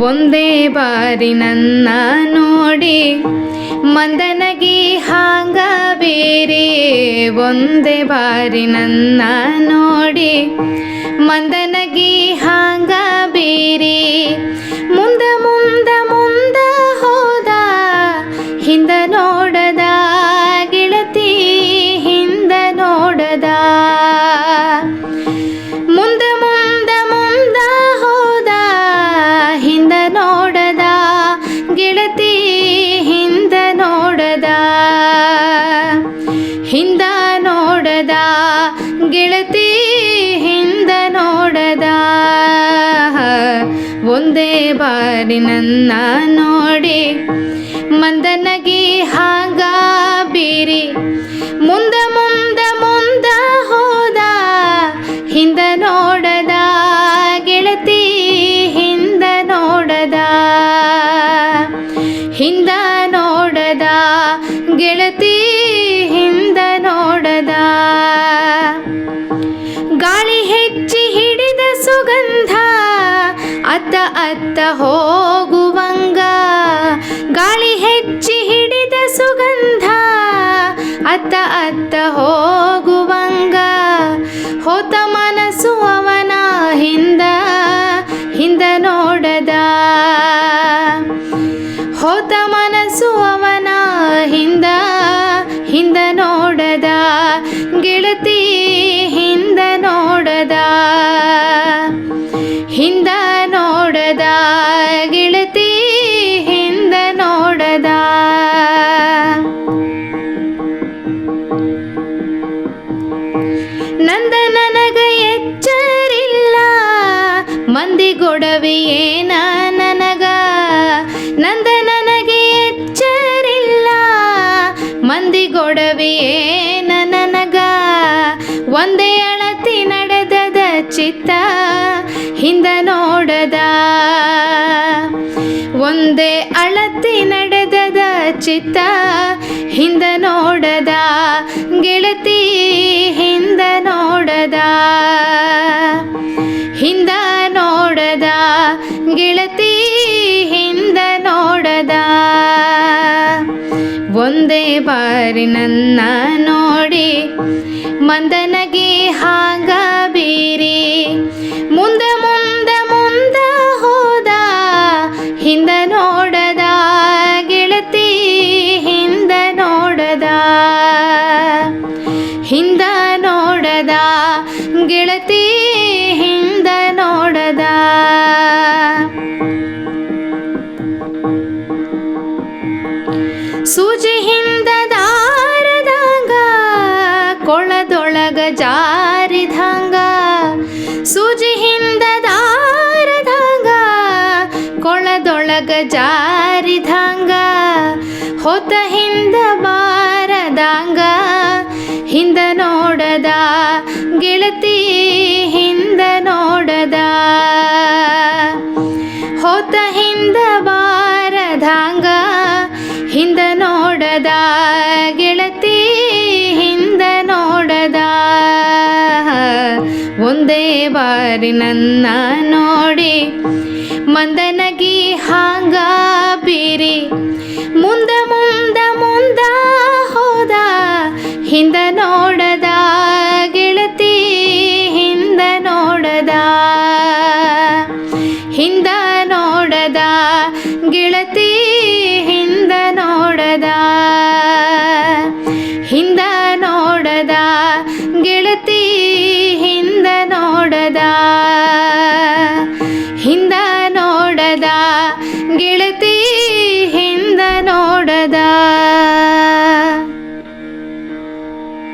ಒಂದೇ ಬಾರಿ ನನ್ನ ನೋಡಿ ಮಂದನಗಿ ಹಾಂಗ ಬೇರೆ ಒಂದೇ ಬಾರಿ ನನ್ನ ನೋಡಿ ಮಂದನಗಿ ಹಾಂಗ ಬೇರೆ ಒಂದೇ ಬಾರಿ ನನ್ನ ನೋಡಿ ಮಂದನಗಿ ಹಾಗ ಬೀರಿ ಮುಂದ ಮುಂದ ಮುಂದ ಹೋದ ಹಿಂದ ನೋಡದ ಗೆಳತಿ ಹಿಂದ ನೋಡದ ಹಿಂದ ನೋಡದ ಗೆಳತಿ ಅತ್ತ ಅತ್ತ ಹೋಗುವಂಗ. ಗಾಳಿ ಹೆಚ್ಚಿ ಹಿಡಿದ ಸುಗಂಧ ಅತ್ತ ಅತ್ತ ಹೋಗುವಂಗ. ಹೋತ ಮನಸ್ಸು ಅವನ ಹಿಂದ ಹಿಂದ ನೋಡದ. ಹೋತ ಮನಸ್ಸು ಅವನ ಹಿಂದ ಹಿಂದ ನೋಡದ. ಗೆಳತಿ ನಂದ ನನಗ ಎಚ್ಚರಿಲ್ಲ. ಮಂದಿ ಗೊಡವೆಯೇನ ನನಗ? ನಂದ ನನಗೆ ಎಚ್ಚರಿಲ್ಲ. ಮಂದಿ ಗೊಡವೆಯೇನ ನನಗ? ಒಂದೇ ಅಳತಿ ನಡೆದದ ಚಿತ್ತ ಹಿಂದ ನೋಡದ. ಒಂದೇ ಅಳತಿ ನಡೆದದ ಚಿತ್ತ ಹಿಂದ ನೋಡದ. ಗೆಳತಿ ಹಿಂದ ನೋಡದ, ಹಿಂದ ನೋಡದ, ಗೆಳತಿ ಹಿಂದ ನೋಡದ. ಒಂದೇ ಬಾರಿ ನನ್ನ ನೋಡಿ, ಮಂದನಗೆ ಹಾಂಗ ಬೀರಿ, ಮುಂದ ಮುಂದ ಮುಂದ ಹೋದ, ಹಿಂದ ನೋಡದ, ಗೆಳತಿ ಹಿಂದ ನೋಡದ. ಹಿಂದ ಗೆಳತಿ ಹಿಂದ ನೋಡದ? ಸೂಜಿ ಹಿಂದ ದಾರದಂಗ, ಕೊಳದೊಳಗ ಜಾರಿದಂಗ. ಸೂಜಿ ಹಿಂದ ದಾರದಂಗ, ಕೊಳದೊಳಗ ಜಾರಿದಂಗ. ಹೊತ್ತ ಹಿಂದ ಬಾರದಂಗ ಗೆಳತಿ ಹಿಂದ ನೋಡದ. ಹೋತ ಹಿಂದ ಬಾರದಾಂಗ, ಹಿಂದ ನೋಡದ. ಗೆಳತಿ ಹಿಂದ ನೋಡದ. ಒಂದೇ ಬಾರಿ ನನ್ನ ನೋಡಿ ಮಂದನಗಿ ಹಾಂಗ ಬೀರಿ. ಮುಂದ ಮುಂದ ಮುಂದ ಹೋದ, ಹಿಂದ ಹಿಂದ ನೋಡದ ಗೆಳತಿ ಹಿಂದ ನೋಡದ. ಹಿಂದ ನೋಡದ ಗೆಳತಿ ಹಿಂದ ನೋಡದ. ಹಿಂದ ನೋಡದ ಗೆಳತಿ